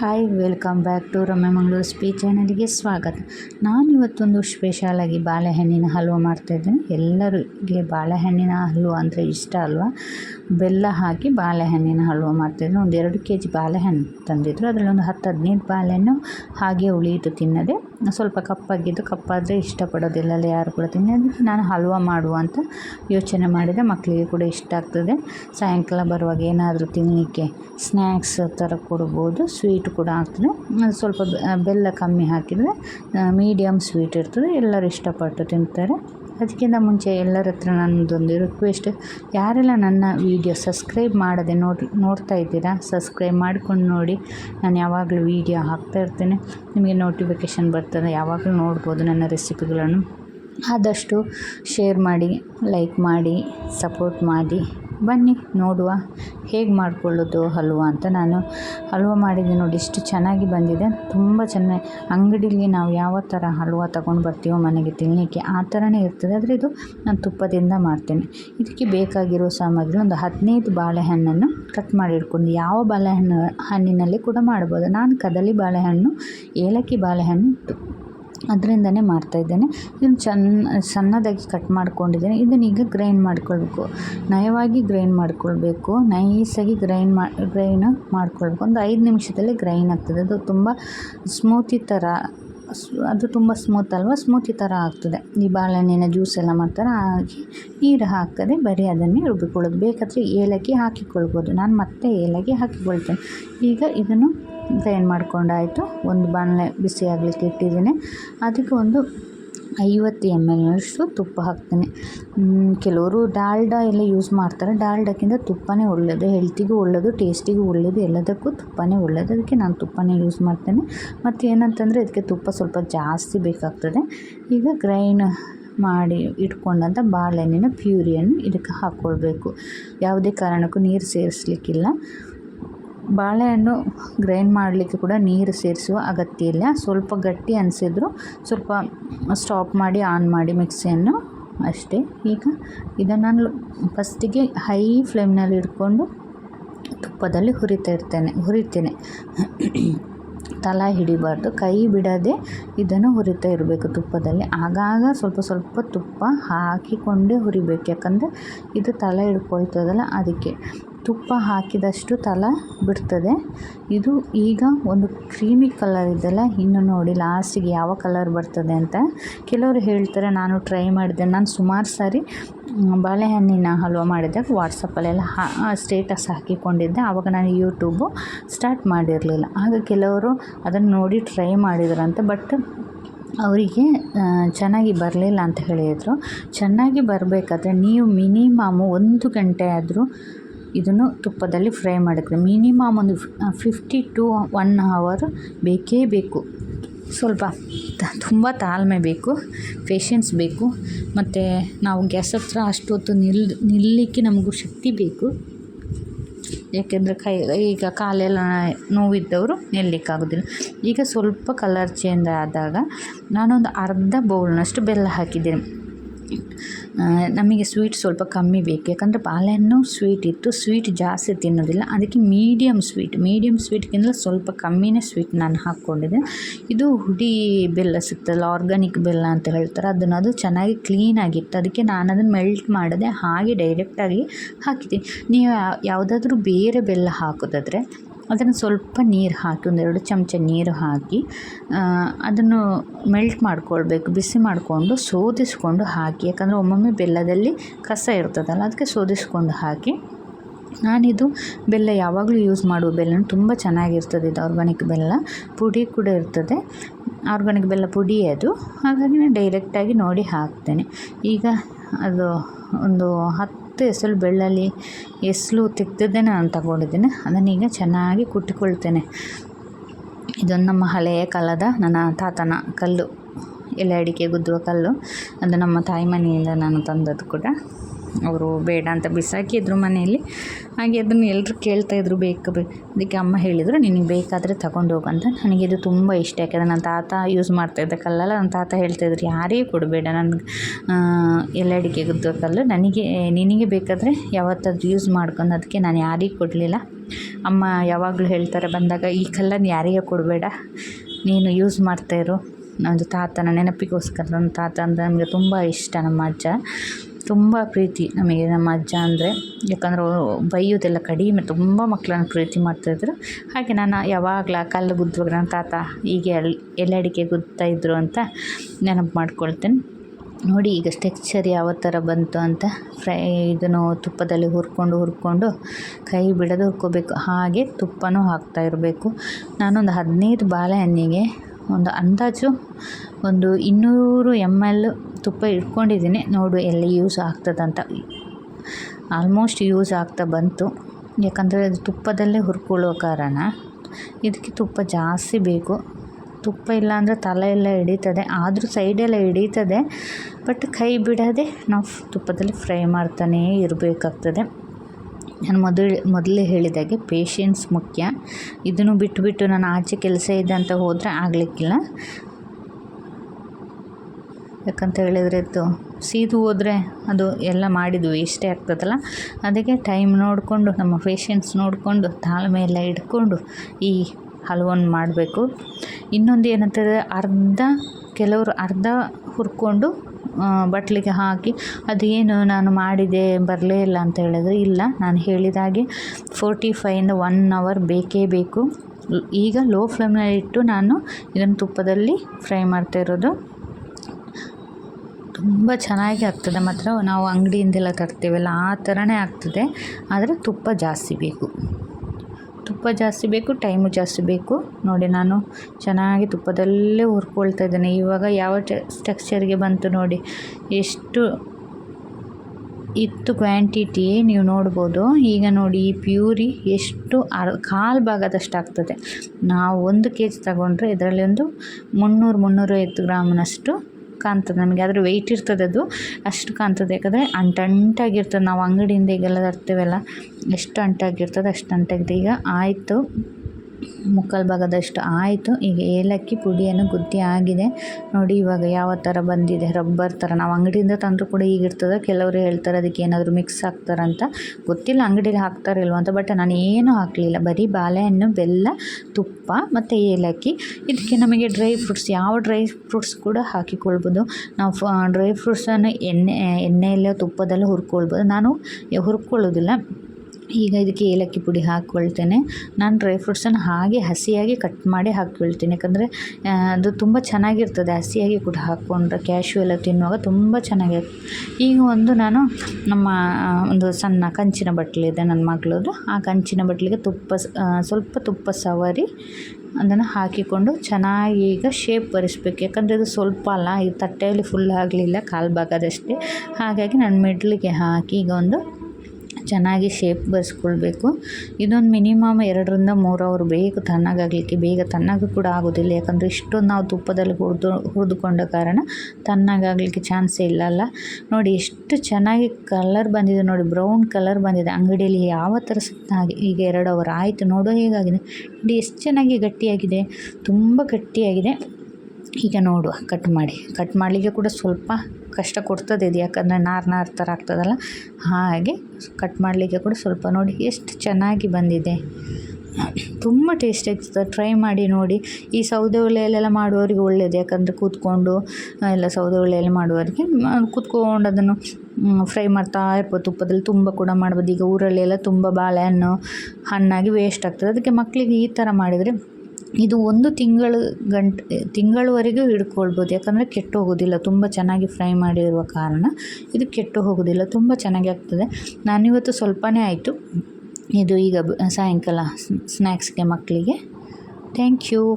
Hi welcome back to Ramya Mangaluru speech ಚಾನಲ್ಗೆ ಸ್ವಾಗತ. ನಾನು ಇವತ್ತೊಂದು ಸ್ಪೆಷಲಾಗಿ ಬಾಳೆಹಣ್ಣಿನ ಹಲ್ವ ಮಾಡ್ತಾಯಿದ್ದೇನೆ ಎಲ್ಲರಿಗೆ ಬಾಳೆಹಣ್ಣಿನ ಹಲ್ವ ಅಂದರೆ ಇಷ್ಟ ಅಲ್ವಾ? ಬೆಲ್ಲ ಹಾಕಿ ಬಾಳೆಹಣ್ಣಿನ ಹಲ್ವ ಮಾಡ್ತಾಯಿದ್ದೀನಿ ಒಂದು ಎರಡು ಕೆ ಜಿ ಬಾಳೆಹಣ್ಣು ತಂದಿದ್ರು. ಅದರಲ್ಲಿ ಒಂದು ಹತ್ತು ಹದಿನೈದು ಬಾಳೆಹಣ್ಣು ಹಾಗೆ ಉಳಿಯಿತು ತಿನ್ನದೆ. ಸ್ವಲ್ಪ ಕಪ್ಪಾಗಿದ್ದು ಕಪ್ಪಾದರೆ ಇಷ್ಟಪಡೋದಿಲ್ಲ ಯಾರು ಕೂಡ ತಿನ್ನೋದು ನಾನು ಹಲ್ವ ಮಾಡುವ ಅಂತ ಯೋಚನೆ ಮಾಡಿದೆ. ಮಕ್ಕಳಿಗೆ ಕೂಡ ಇಷ್ಟ ಆಗ್ತದೆ. ಸಾಯಂಕಾಲ ಬರುವಾಗ ಏನಾದರೂ ತಿನ್ನಲಿಕ್ಕೆ ಸ್ನ್ಯಾಕ್ಸ್ ಥರ ಕೊಡ್ಬೋದು. ಸ್ವೀಟ್ ಕೂಡ ಆಗ್ತದೆ. ಸ್ವಲ್ಪ ಬೆಲ್ಲ ಕಮ್ಮಿ ಹಾಕಿದರೆ ಮೀಡಿಯಮ್ ಸ್ವೀಟ್ ಇರ್ತದೆ. ಎಲ್ಲರೂ ಇಷ್ಟಪಟ್ಟು ತಿಂತಾರೆ. ಅದಕ್ಕಿಂತ ಮುಂಚೆ ಎಲ್ಲರ ಹತ್ರ ನನ್ನದೊಂದು ರಿಕ್ವೆಸ್ಟ್ ಯಾರೆಲ್ಲ ನನ್ನ ವೀಡಿಯೋ ಸಬ್ಸ್ಕ್ರೈಬ್ ಮಾಡದೆ ನೋಡಿ, ನೋಡ್ತಾ ಇದ್ದೀರಾ ಸಬ್ಸ್ಕ್ರೈಬ್ ಮಾಡ್ಕೊಂಡು ನೋಡಿ. ನಾನು ಯಾವಾಗಲೂ ವೀಡಿಯೋ ಹಾಕ್ತಾ ಇರ್ತೇನೆ. ನಿಮಗೆ ನೋಟಿಫಿಕೇಷನ್ ಬರ್ತದೆ, ಯಾವಾಗಲೂ ನೋಡ್ಬೋದು ನನ್ನ ರೆಸಿಪಿಗಳನ್ನು ಆದಷ್ಟು ಶೇರ್ ಮಾಡಿ ಲೈಕ್ ಮಾಡಿ ಸಪೋರ್ಟ್ ಮಾಡಿ. ಬನ್ನಿ, ನೋಡುವ. ಹೇಗೆ ಮಾಡ್ಕೊಳ್ಳೋದು ಹಲ್ವ ಅಂತ ನಾನು ಹಲ್ವ ಮಾಡಿದ್ದೆ ನೋಡಿ ಎಷ್ಟು ಚೆನ್ನಾಗಿ ಬಂದಿದೆ. ತುಂಬ ಚೆನ್ನಾಗಿ ಅಂಗಡಿಲಿ ನಾವು ಯಾವ ಥರ ಹಲ್ವ ತಗೊಂಡು ಬರ್ತೀವೋ ಮನೆಗೆ ತಿನ್ನಲಿಕ್ಕೆ ಆ ಥರನೇ ಇರ್ತದೆ. ಆದರೆ ಇದು ನಾನು ತುಪ್ಪದಿಂದ ಮಾಡ್ತೇನೆ. ಇದಕ್ಕೆ ಬೇಕಾಗಿರೋ ಸಾಮಗ್ರಿ ಒಂದು ಹದಿನೈದು ಬಾಳೆಹಣ್ಣನ್ನು ಕಟ್ ಮಾಡಿ ಇಟ್ಕೊಂಡು ಯಾವ ಬಾಳೆಹಣ್ಣು ಹಣ್ಣಿನಲ್ಲಿ ಕೂಡ ಮಾಡ್ಬೋದು. ನಾನು ಕದಲಿ ಬಾಳೆಹಣ್ಣು, ಏಲಕ್ಕಿ ಬಾಳೆಹಣ್ಣು ಅದರಿಂದನೇ ಮಾಡ್ತಾಯಿದ್ದೇನೆ ಇದನ್ನು ಚೆನ್ನ ಸಣ್ಣದಾಗಿ ಕಟ್ ಮಾಡ್ಕೊಂಡಿದ್ದೇನೆ. ಇದನ್ನು ಈಗ ಗ್ರೈಂಡ್ ಮಾಡ್ಕೊಳ್ಬೇಕು. ನಯವಾಗಿ ಗ್ರೈಂಡ್ ಮಾಡ್ಕೊಳ್ಬೇಕು. ನೈಸಾಗಿ ಗ್ರೈಂಡ್ ಮಾ ಗ್ರೈನ್ ಮಾಡ್ಕೊಳ್ಬೇಕು. ಒಂದು ಐದು ನಿಮಿಷದಲ್ಲಿ ಗ್ರೈಂಡ್ ಆಗ್ತದೆ. ಅದು ತುಂಬ ಸ್ಮೂತಿ ಥರ ಅದು ತುಂಬ ಸ್ಮೂತ್ ಅಲ್ವಾ? ಸ್ಮೂತಿ ಥರ ಆಗ್ತದೆ. ಈ ಬಾಳೆಹಣ್ಣಿನ ಜ್ಯೂಸ್ ಎಲ್ಲ ಮಾಡ್ತಾರೆ. ಹಾಗೆ ನೀರು ಹಾಕದೆ ಬರೀ ಅದನ್ನೇ ರುಬ್ಬಿಕೊಳ್ಳೋದು. ಬೇಕಾದರೆ ಏಲಕ್ಕಿ ಹಾಕಿಕೊಳ್ಬೋದು. ನಾನು ಮತ್ತೆ ಏಲಕ್ಕಿ ಹಾಕಿಕೊಳ್ತೇನೆ. ಈಗ ಇದನ್ನು ಗ್ರೈಂಡ್ ಮಾಡ್ಕೊಂಡಾಯಿತು ಒಂದು ಬಾಣಲೆ ಬಿಸಿ ಆಗಲಿಕ್ಕೆ ಇಟ್ಟಿದ್ದೀನಿ. ಅದಕ್ಕೆ ಒಂದು ಐವತ್ತು ಎಂ ಎಲ್ನಷ್ಟು ತುಪ್ಪ ಹಾಕ್ತೀನಿ. ಕೆಲವರು ಡಾಲ್ಡ ಎಲ್ಲ ಯೂಸ್ ಮಾಡ್ತಾರೆ. ಡಾಲ್ಡಕ್ಕಿಂತ ತುಪ್ಪನೇ ಒಳ್ಳೆಯದು ಹೆಲ್ತಿಗೂ ಒಳ್ಳೆಯದು ಟೇಸ್ಟಿಗೂ ಒಳ್ಳೆಯದು ಎಲ್ಲದಕ್ಕೂ ತುಪ್ಪನೇ ಒಳ್ಳೆಯದು ಅದಕ್ಕೆ ನಾನು ತುಪ್ಪನೇ ಯೂಸ್ ಮಾಡ್ತೇನೆ. ಮತ್ತು ಏನಂತಂದರೆ ಇದಕ್ಕೆ ತುಪ್ಪ ಸ್ವಲ್ಪ ಜಾಸ್ತಿ ಬೇಕಾಗ್ತದೆ. ಈಗ ಗ್ರೈಂಡ್ ಮಾಡಿ ಇಟ್ಕೊಂಡಂಥ ಬಾಳೆಹಣ್ಣಿನ ಪ್ಯೂರಿಯನ್ನು ಇದಕ್ಕೆ ಹಾಕ್ಕೊಳ್ಬೇಕು ಯಾವುದೇ ಕಾರಣಕ್ಕೂ ನೀರು ಸೇರಿಸ್ಲಿಕ್ಕಿಲ್ಲ. ಬಾಳೆಹಣ್ಣು ಗ್ರೈಂಡ್ ಮಾಡಲಿಕ್ಕೆ ಕೂಡ ನೀರು ಸೇರಿಸುವ ಅಗತ್ಯ ಇಲ್ಲ. ಸ್ವಲ್ಪ ಗಟ್ಟಿ ಅನಿಸಿದ್ರು ಸ್ವಲ್ಪ ಸ್ಟಾಪ್ ಮಾಡಿ ಆನ್ ಮಾಡಿ ಮಿಕ್ಸಿಯನ್ನು ಅಷ್ಟೇ. ಈಗ ಇದನ್ನು ನಾನು ಫಸ್ಟಿಗೆ ಹೈ ಫ್ಲೇಮ್ನಲ್ಲಿ ಇಟ್ಕೊಂಡು ತುಪ್ಪದಲ್ಲಿ ಹುರಿತಾ ಇರ್ತೇನೆ, ಹುರಿತೇನೆ. ತಲ ಹಿಡಿಬಾರ್ದು. ಕೈ ಬಿಡದೆ ಇದನ್ನು ಹುರಿತಾ ಇರಬೇಕು ತುಪ್ಪದಲ್ಲಿ. ಆಗಾಗ ಸ್ವಲ್ಪ ಸ್ವಲ್ಪ ತುಪ್ಪ ಹಾಕಿಕೊಂಡೇ ಹುರಿಬೇಕು. ಯಾಕಂದರೆ ಇದು ತಲೆ ಹಿಡ್ಕೊಳ್ತದಲ್ಲ, ಅದಕ್ಕೆ. ತುಪ್ಪ ಹಾಕಿದಷ್ಟು ತಲ ಬಿಡ್ತದೆ. ಇದು ಈಗ ಒಂದು ಕ್ರೀಮಿ ಕಲರ್ ಇದೆಲ್ಲ. ಇನ್ನು ನೋಡಿ, ಲಾಸ್ಟಿಗೆ ಯಾವ ಕಲರ್ ಬರ್ತದೆ ಅಂತ. ಕೆಲವರು ಹೇಳ್ತಾರೆ, ನಾನು ಟ್ರೈ ಮಾಡಿದೆ. ನಾನು ಸುಮಾರು ಸಾರಿ ಬಾಳೆಹಣ್ಣಿನ ಹಲ್ವ ಮಾಡಿದಾಗ ವಾಟ್ಸಪ್ಪಲ್ಲೆಲ್ಲ ಹಾ ಸ್ಟೇಟಸ್ ಹಾಕಿಕೊಂಡಿದ್ದೆ. ಆವಾಗ ನಾನು ಯೂಟ್ಯೂಬು ಸ್ಟಾರ್ಟ್ ಮಾಡಿರಲಿಲ್ಲ. ಆಗ ಕೆಲವರು ಅದನ್ನು ನೋಡಿ ಟ್ರೈ ಮಾಡಿದ್ರಂತೆ ಬಟ್ ಅವರಿಗೆ ಚೆನ್ನಾಗಿ ಬರಲಿಲ್ಲ ಅಂತ ಹೇಳಿದರು. ಚೆನ್ನಾಗಿ ಬರಬೇಕಾದ್ರೆ ನೀವು ಮಿನಿಮಮ್ ಒಂದು ಗಂಟೆ ಆದರೂ ಇದನ್ನು ತುಪ್ಪದಲ್ಲಿ ಫ್ರೈ ಮಾಡಿದ್ರೆ ಮಿನಿಮಮ್ ಒಂದು ಫಿಫ್ಟಿ ಟು ಒನ್ ಅವರ್ ಬೇಕೇ ಬೇಕು. ಸ್ವಲ್ಪ ತುಂಬ ತಾಳ್ಮೆ ಬೇಕು ಪೇಷನ್ಸ್ ಬೇಕು, ಮತ್ತು ನಾವು ಗ್ಯಾಸ್ ಹತ್ರ ಅಷ್ಟೊತ್ತು ನಿಲ್ ನಿಲ್ಲಲಿಕ್ಕೆ ನಮಗೂ ಶಕ್ತಿ ಬೇಕು. ಯಾಕೆಂದರೆ ಕೈ, ಈಗ ಕಾಲೆಲ್ಲ ನೋವಿದ್ದವರು ನಿಲ್ಲಕ್ಕಾಗೋದಿಲ್ಲ. ಈಗ ಸ್ವಲ್ಪ ಕಲರ್ ಚೇಂಜ್ ಆದಾಗ ನಾನೊಂದು ಅರ್ಧ ಬೌಲ್ನಷ್ಟು ಬೆಲ್ಲ ಹಾಕಿದ್ದೇನೆ. ನಮಗೆ ಸ್ವೀಟ್ ಸ್ವಲ್ಪ ಕಮ್ಮಿ ಬೇಕು. ಯಾಕಂದರೆ ಬಾಳೆಹಣ್ಣು ಸ್ವೀಟ್ ಇತ್ತು ಸ್ವೀಟ್ ಜಾಸ್ತಿ ತಿನ್ನೋದಿಲ್ಲ. ಅದಕ್ಕೆ ಮೀಡಿಯಮ್ ಸ್ವೀಟ್ ಮೀಡಿಯಮ್ ಸ್ವೀಟ್ಗಿಂತ ಸ್ವಲ್ಪ ಕಮ್ಮಿನೇ ಸ್ವೀಟ್ ನಾನು ಹಾಕ್ಕೊಂಡಿದ್ದೆ. ಇದು ಹುಡಿ ಬೆಲ್ಲ ಸಿಗ್ತದಲ್ಲ ಆರ್ಗಾನಿಕ್ ಬೆಲ್ಲ ಅಂತ ಹೇಳ್ತಾರೆ. ಅದನ್ನು ಅದು ಚೆನ್ನಾಗಿ ಕ್ಲೀನಾಗಿತ್ತು ಅದಕ್ಕೆ ನಾನು ಅದನ್ನು ಮೆಲ್ಟ್ ಮಾಡದೆ ಹಾಗೆ ಡೈರೆಕ್ಟಾಗಿ ಹಾಕಿದ್ದೀನಿ. ನೀವು ಯಾವುದಾದ್ರೂ ಬೇರೆ ಬೆಲ್ಲ ಹಾಕೋದಾದರೆ ಅದನ್ನು ಸ್ವಲ್ಪ ನೀರು ಹಾಕಿ ಒಂದೆರಡು ಚಮಚ ನೀರು ಹಾಕಿ ಅದನ್ನು ಮೆಲ್ಟ್ ಮಾಡ್ಕೊಳ್ಬೇಕು. ಬಿಸಿ ಮಾಡಿಕೊಂಡು ಸೋದಿಸ್ಕೊಂಡು ಹಾಕಿ, ಯಾಕಂದರೆ ಒಮ್ಮೊಮ್ಮೆ ಬೆಲ್ಲದಲ್ಲಿ ಕಸ ಇರ್ತದಲ್ಲ, ಅದಕ್ಕೆ ಸೋದಿಸ್ಕೊಂಡು ಹಾಕಿ. ನಾನಿದು ಬೆಲ್ಲ ಯಾವಾಗಲೂ ಯೂಸ್ ಮಾಡುವ ಬೆಲ್ಲ ತುಂಬ ಚೆನ್ನಾಗಿರ್ತದೆ, ಇದು ಆರ್ಗಾನಿಕ್ ಬೆಲ್ಲ. ಪುಡಿ ಕೂಡ ಇರ್ತದೆ. ಆರ್ಗಾನಿಕ್ ಬೆಲ್ಲ ಪುಡಿ ಅದು. ಹಾಗಾಗಿ ನಾನು ಡೈರೆಕ್ಟಾಗಿ ನೋಡಿ ಹಾಕ್ತೇನೆ. ಈಗ ಅದು ಒಂದು ಹತ್ತು ಎಸಳು ಬೆಳ್ಳಲ್ಲಿ ಎಸಳು ತೆಗ್ದದ್ದೇ ನಾನು ತಗೊಂಡಿದ್ದೇನೆ. ಅದನ್ನೀಗ ಚೆನ್ನಾಗಿ ಕುಟ್ಟಿಕೊಳ್ತೇನೆ ಇದೊಂದು ನಮ್ಮ ಹಳೆಯ ಕಾಲದ ನನ್ನ ತಾತನ ಕಲ್ಲು. ಎಲೆ ಅಡಿಕೆ ಗುದ್ದುವ ಕಲ್ಲು. ಅದು ನಮ್ಮ ತಾಯಿ ಮನೆಯಿಂದ ನಾನು ತಂದದ್ದು ಕೂಡ. ಅವರು ಬೇಡ ಅಂತ ಬಿಸಾಕಿದ್ರು ಮನೆಯಲ್ಲಿ. ಹಾಗೆ ಅದನ್ನು ಎಲ್ಲರೂ ಕೇಳ್ತಾಯಿದ್ರು ಬೇಕು ಬೇಕು ಅದಕ್ಕೆ ಅಮ್ಮ ಹೇಳಿದರು, ನಿನಗೆ ಬೇಕಾದರೆ ತಗೊಂಡು ಹೋಗು ಅಂತ. ನನಗೆ ಇದು ತುಂಬ ಇಷ್ಟ, ಯಾಕೆಂದರೆ ನನ್ನ ತಾತ ಯೂಸ್ ಮಾಡ್ತಾಯಿದ್ದ ಕಲ್ಲಲ್ಲ, ನನ್ನ ತಾತ ಹೇಳ್ತಾಯಿದ್ರು ಯಾರಿಗೂ ಕೊಡಬೇಡ ನನಗೆ ಎಲ್ಲ ಅಡಿಗೆ ಕಲ್ಲು, ನನಗೆ, ನಿನಗೆ ಬೇಕಾದರೆ ಯಾವತ್ತಾದ್ರೂ ಯೂಸ್ ಮಾಡ್ಕೊಂಡು ಅದಕ್ಕೆ ನಾನು ಯಾರಿಗೂ ಕೊಡಲಿಲ್ಲ. ಅಮ್ಮ ಯಾವಾಗಲೂ ಹೇಳ್ತಾರೆ, ಬಂದಾಗ ಈ ಕಲ್ಲನ್ನು ಯಾರಿಗೆ ಕೊಡಬೇಡ, ನೀನು ಯೂಸ್ ಮಾಡ್ತಾಯಿರು ನನ್ನದು ತಾತನ ನೆನಪಿಗೋಸ್ಕರ, ನನ್ನ ತಾತ ಅಂದರೆ ನನಗೆ ತುಂಬ ಇಷ್ಟ, ನಮ್ಮ ಅಜ್ಜ. ತುಂಬ ಪ್ರೀತಿ ನಮಗೆ ನಮ್ಮ ಅಜ್ಜ ಅಂದರೆ. ಯಾಕಂದ್ರೆ ಬೈಯೋದೆಲ್ಲ ಕಡಿಮೆ, ತುಂಬ ಮಕ್ಕಳನ್ನ ಪ್ರೀತಿ ಮಾಡ್ತಾಯಿದ್ರು ಹಾಗೆ ನಾನು ಯಾವಾಗಲೂ ಕಲ್ಲು ಗುದ್ದುವಾಗ ನನ್ನ ತಾತ ಹೀಗೆ ಎಲ್ ಎಲೆ ಅಡಿಕೆ ಗುದ್ತಾಯಿದ್ರು ಅಂತ ನೆನಪು ಮಾಡ್ಕೊಳ್ತೇನೆ. ನೋಡಿ ಈಗ ಸ್ಟೆಕ್ಚರ್ ಯಾವ ಥರ ಬಂತು ಅಂತ ಫ್ರೈ ಇದನ್ನು ತುಪ್ಪದಲ್ಲಿ ಹುರ್ಕೊಂಡು ಹುರ್ಕೊಂಡು ಕೈ ಬಿಡೋದು ಹುರ್ಕೋಬೇಕು. ಹಾಗೆ ತುಪ್ಪನೂ ಹಾಕ್ತಾ ಇರಬೇಕು. ನಾನೊಂದು ಹದಿನೈದು ಬಾಳೆಹಣ್ಣಿಗೆ ಒಂದು ಅಂದಾಜು ಒಂದು ಇನ್ನೂರು ಎಂ ಎಲ್ ತುಪ್ಪ ಇಟ್ಕೊಂಡಿದ್ದೀನಿ. ನೋಡು ಎಲ್ಲಿ ಯೂಸ್ ಆಗ್ತದಂತ. ಆಲ್ಮೋಸ್ಟ್ ಯೂಸ್ ಆಗ್ತಾ ಬಂತು. ಯಾಕಂದರೆ ಅದು ತುಪ್ಪದಲ್ಲೇ ಹುರ್ಕೊಳ್ಳೋ ಕಾರಣ. ಇದಕ್ಕೆ ತುಪ್ಪ ಜಾಸ್ತಿ ಬೇಕು. ತುಪ್ಪ ಇಲ್ಲ ಅಂದರೆ ತಲೆ ಎಲ್ಲ ಹಿಡಿತದೆ. ಆದರೂ ಸೈಡೆಲ್ಲ ಹಿಡಿತದೆ. ಬಟ್ ಕೈ ಬಿಡದೆ ನಾವು ತುಪ್ಪದಲ್ಲಿ ಫ್ರೈ ಮಾಡ್ತಾನೇ ಇರಬೇಕಾಗ್ತದೆ. ನಾನು ಮೊದಲು, ಮೊದಲೇ ಹೇಳಿದಾಗೆ ಪೇಷನ್ಸ್ ಮುಖ್ಯ. ಇದನ್ನು ಬಿಟ್ಟುಬಿಟ್ಟು ನಾನು ಆಚೆ ಕೆಲಸ ಇದೆ ಅಂತ ಹೋದರೆ ಆಗಲಿಕ್ಕಿಲ್ಲ. ಯಾಕಂತ ಹೇಳಿದರೆ ಅದು ಸೀದು ಹೋದರೆ ಅದು ಎಲ್ಲ ಮಾಡಿದ್ದು ವೇಸ್ಟೇ ಆಗ್ತದಲ್ಲ? ಅದಕ್ಕೆ ಟೈಮ್ ನೋಡಿಕೊಂಡು, ನಮ್ಮ ಪೇಷನ್ಸ್ ನೋಡಿಕೊಂಡು, ತಾಳ್ಮೆ ಎಲ್ಲ ಇಟ್ಕೊಂಡು ಈ ಹಲ್ವನ್ನು ಮಾಡಬೇಕು. ಇನ್ನೊಂದು ಏನಂತಂದರೆ ಅರ್ಧ, ಕೆಲವರು ಅರ್ಧ ಹುರ್ಕೊಂಡು ಬಟ್ಲಿಗೆ ಹಾಕಿ ಅದೇನು ನಾನು ಮಾಡಿದೆ ಬರಲೇ ಇಲ್ಲ ಅಂತ ಹೇಳಿದ್ರೆ ಇಲ್ಲ. ನಾನು ಹೇಳಿದ ಹಾಗೆ ಫೋರ್ಟಿ ಫೈಯಿಂದ ಒನ್ ಅವರ್ ಬೇಕೇ ಬೇಕು. ಈಗ ಲೋ ಫ್ಲೇಮ್ನಲ್ಲಿ ಇಟ್ಟು ನಾನು ಇದನ್ನು ತುಪ್ಪದಲ್ಲಿ ಫ್ರೈ ಮಾಡ್ತಾ ಇರೋದು. ತುಂಬ ಚೆನ್ನಾಗಿ ಆಗ್ತದೆ. ಮಾತ್ರ ನಾವು ಅಂಗಡಿಯಿಂದೆಲ್ಲ ತರ್ತೀವಲ್ಲ, ಆ ಥರನೇ ಆಗ್ತದೆ. ಆದರೆ ತುಪ್ಪ ಜಾಸ್ತಿ ಬೇಕು. ತುಪ್ಪ ಜಾಸ್ತಿ ಬೇಕು ಟೈಮು ಜಾಸ್ತಿ ಬೇಕು. ನೋಡಿ ನಾನು ಚೆನ್ನಾಗಿ ತುಪ್ಪದಲ್ಲೇ ಹುರ್ಕೊಳ್ತಾ ಇದ್ದೇನೆ. ಇವಾಗ ಯಾವ ಟೆಕ್ಸ್ಚರ್ಗೆ ಬಂತು ನೋಡಿ, ಎಷ್ಟು ಇತ್ತು ಕ್ವಾಂಟಿಟಿ ನೀವು ನೋಡ್ಬೋದು. ಈಗ ನೋಡಿ ಈ ಪ್ಯೂರಿ ಎಷ್ಟು ಅರ್, ಕಾಲು ಭಾಗದಷ್ಟು ಆಗ್ತದೆ. ನಾವು ಒಂದು ಕೆ ಜಿ ತಗೊಂಡ್ರೆ ಇದರಲ್ಲಿ ಒಂದು ಮುನ್ನೂರು, ಮುನ್ನೂರೈವತ್ತು ಗ್ರಾಮ್ನಷ್ಟು ಕಾಣ್ತದೆ ನಮಗೆ ಅದ್ರ ವೆಯ್ಟ್ ಇರ್ತದೆ ಅದು ಅಷ್ಟು ಕಾಣ್ತದೆ ಯಾಕಂದರೆ ಅಂಟಂಟಾಗಿರ್ತದೆ. ನಾವು ಅಂಗಡಿಯಿಂದ ಈಗೆಲ್ಲ ತರ್ತೀವಲ್ಲ, ಎಷ್ಟು ಅಂಟಾಗಿರ್ತದೆ ಅಷ್ಟು ಅಂಟಾಗಿದೆ. ಈಗ ಆಯಿತು. ಮುಕ್ಕಾಲು ಭಾಗದಷ್ಟು ಆಯಿತು. ಈಗ ಏಲಕ್ಕಿ ಪುಡಿಯನ್ನು ಗುದ್ದಿ ಆಗಿದೆ. ನೋಡಿ, ಇವಾಗ ಯಾವ ಥರ ಬಂದಿದೆ. ರಬ್ಬರ್ ಥರ. ನಾವು ಅಂಗಡಿಯಿಂದ ತಂದರೂ ಕೂಡ ಈಗಿರ್ತದೆ ಕೆಲವರು ಹೇಳ್ತಾರೆ, ಅದಕ್ಕೆ ಏನಾದರೂ ಮಿಕ್ಸ್ ಹಾಕ್ತಾರಂತ ಗೊತ್ತಿಲ್ಲ ಅಂಗಡಿಯಲ್ಲಿ ಹಾಕ್ತಾರಿಲ್ವ ಅಂತ. ಬಟ್ ನಾನು ಏನೂ ಹಾಕಲಿಲ್ಲ. ಬರೀ ಬಾಳೆಹಣ್ಣು, ಬೆಲ್ಲ, ತುಪ್ಪ ಮತ್ತು ಏಲಕ್ಕಿ. ಇದಕ್ಕೆ ನಮಗೆ ಡ್ರೈ ಫ್ರೂಟ್ಸ್, ಯಾವ ಡ್ರೈ ಫ್ರೂಟ್ಸ್ ಕೂಡ ಹಾಕಿಕೊಳ್ಬೋದು. ನಾವು ಡ್ರೈ ಫ್ರೂಟ್ಸನ್ನು ಎಣ್ಣೆ, ಎಣ್ಣೆಯಲ್ಲೋ ತುಪ್ಪದಲ್ಲೋ ಹುರ್ಕೊಳ್ಬೋದು. ನಾನು ಹುರ್ಕೊಳ್ಳೋದಿಲ್ಲ. ಈಗ ಇದಕ್ಕೆ ಏಲಕ್ಕಿ ಪುಡಿ ಹಾಕ್ಕೊಳ್ತೇನೆ. ನಾನು ಡ್ರೈ ಫ್ರೂಟ್ಸನ್ನು ಹಾಗೆ ಹಸಿಯಾಗಿ ಕಟ್ ಮಾಡಿ ಹಾಕ್ಕೊಳ್ತೀನಿ. ಯಾಕಂದರೆ ಅದು ತುಂಬ ಚೆನ್ನಾಗಿರ್ತದೆ. ಹಸಿಯಾಗಿ ಕೂಡ ಹಾಕ್ಕೊಂಡ್ರೆ ಕ್ಯಾಶು ಎಲ್ಲ ತಿನ್ನುವಾಗ ತುಂಬ ಚೆನ್ನಾಗಿರುತ್ತೆ ಈಗ ಒಂದು ನಾನು ನಮ್ಮ ಒಂದು ಸಣ್ಣ ಕಂಚಿನ ಬಟ್ಲಿದೆ ನನ್ನ ಮಗಳದು ಆ ಕಂಚಿನ ಬಟ್ಲಿಗೆ ತುಪ್ಪ ಸ್ವಲ್ಪ ತುಪ್ಪ ಸವರಿ ಅದನ್ನು ಹಾಕಿಕೊಂಡು ಚೆನ್ನಾಗಿ ಈಗ ಶೇಪ್ ಬರೆಸ್ಬೇಕು. ಯಾಕಂದರೆ ಇದು ಸ್ವಲ್ಪ ಅಲ್ಲ, ಈ ತಟ್ಟೆಯಲ್ಲಿ ಫುಲ್ ಆಗಲಿಲ್ಲ, ಕಾಲು ಭಾಗದಷ್ಟೇ ಹಾಗಾಗಿ ನಾನು ಮಿಡ್ಲಿಗೆ ಹಾಕಿ ಈಗ ಒಂದು ಚೆನ್ನಾಗಿ ಶೇಪ್ ಬರ್ಸ್ಕೊಳ್ಬೇಕು. ಇದೊಂದು ಮಿನಿಮಮ್ ಎರಡರಿಂದ ಮೂರು ಅವರ್ ಬೇಗ ತಣ್ಣಗಾಗಲಿಕ್ಕೆ ಬೇಗ ತಣ್ಣಗೆ ಕೂಡ ಆಗೋದಿಲ್ಲ. ಯಾಕಂದರೆ ಇಷ್ಟೊಂದು ನಾವು ತುಪ್ಪದಲ್ಲಿ ಹುರಿದು, ಹುರಿದುಕೊಂಡ ಕಾರಣ ತಣ್ಣಗಾಗಲಿಕ್ಕೆ ಚಾನ್ಸೇ ಇಲ್ಲಲ್ಲ. ನೋಡಿ ಎಷ್ಟು ಚೆನ್ನಾಗಿ ಕಲರ್ ಬಂದಿದೆ ನೋಡಿ ಬ್ರೌನ್ ಕಲರ್ ಬಂದಿದೆ. ಅಂಗಡಿಯಲ್ಲಿ ಯಾವ ಥರ ಹಾಗೆ ಈಗ ಎರಡು ಅವರ್ ಆಯಿತು, ನೋಡೋ ಹೇಗಾಗಿದೆ. ನೋಡಿ, ಎಷ್ಟು ಚೆನ್ನಾಗಿ ಗಟ್ಟಿಯಾಗಿದೆ. ತುಂಬ ಗಟ್ಟಿಯಾಗಿದೆ. ಈಗ ನೋಡುವ ಕಟ್ ಮಾಡಿ. ಕಟ್ ಮಾಡಲಿಕ್ಕೆ ಕೂಡ ಸ್ವಲ್ಪ ಕಷ್ಟ ಕೊಡ್ತದೆ ಇದು, ಯಾಕಂದರೆ ನಾರು ನಾರು ಥರ ಆಗ್ತದಲ್ಲ? ಹಾಗೆ ಕಟ್ ಮಾಡಲಿಕ್ಕೆ ಕೂಡ ಸ್ವಲ್ಪ ನೋಡಿ ಎಷ್ಟು ಚೆನ್ನಾಗಿ ಬಂದಿದೆ. ತುಂಬ ಟೇಸ್ಟ್ ಆಗ್ತದೆ ಟ್ರೈ ಮಾಡಿ ನೋಡಿ. ಈ ಸೌದೆ ಒಲೆಯಲ್ಲೆಲ್ಲ ಮಾಡುವವರಿಗೆ ಒಳ್ಳೆಯದು ಯಾಕಂದರೆ ಕೂತ್ಕೊಂಡು ಎಲ್ಲ ಸೌದೆ ಒಲೆಯಲ್ಲಿ ಮಾಡುವವರಿಗೆ ಕೂತ್ಕೊಂಡು ಅದನ್ನು ಫ್ರೈ ಮಾಡ್ತಾ ಇರ್ಬೋದು. ತುಪ್ಪದಲ್ಲಿ ತುಂಬ ಕೂಡ ಮಾಡ್ಬೋದು. ಈಗ ಊರಲ್ಲೆಲ್ಲ ತುಂಬ ಬಾಳೆಹಣ್ಣು ಹಣ್ಣಾಗಿ ವೇಸ್ಟ್ ಆಗ್ತದೆ. ಅದಕ್ಕೆ ಮಕ್ಕಳಿಗೆ ಈ ಥರ ಮಾಡಿದರೆ ಇದು ಒಂದು ತಿಂಗಳು ಗಂಟೆ, ತಿಂಗಳವರೆಗೂ ಹಿಡ್ಕೊಳ್ಬೋದು. ಯಾಕಂದರೆ ಕೆಟ್ಟು ಹೋಗೋದಿಲ್ಲ. ತುಂಬ ಚೆನ್ನಾಗಿ ಫ್ರೈ ಮಾಡಿರುವ ಕಾರಣ ಇದು ಕೆಟ್ಟು ಹೋಗೋದಿಲ್ಲ. ತುಂಬ ಚೆನ್ನಾಗಿ ಆಗ್ತದೆ. ನಾನಿವತ್ತು ಸ್ವಲ್ಪನೇ ಆಯಿತು. ಇದು ಈಗ ಸಾಯಂಕಾಲ ಸ್ನ್ಯಾಕ್ಸ್ಗೆ ಮಕ್ಕಳಿಗೆ. Thank you.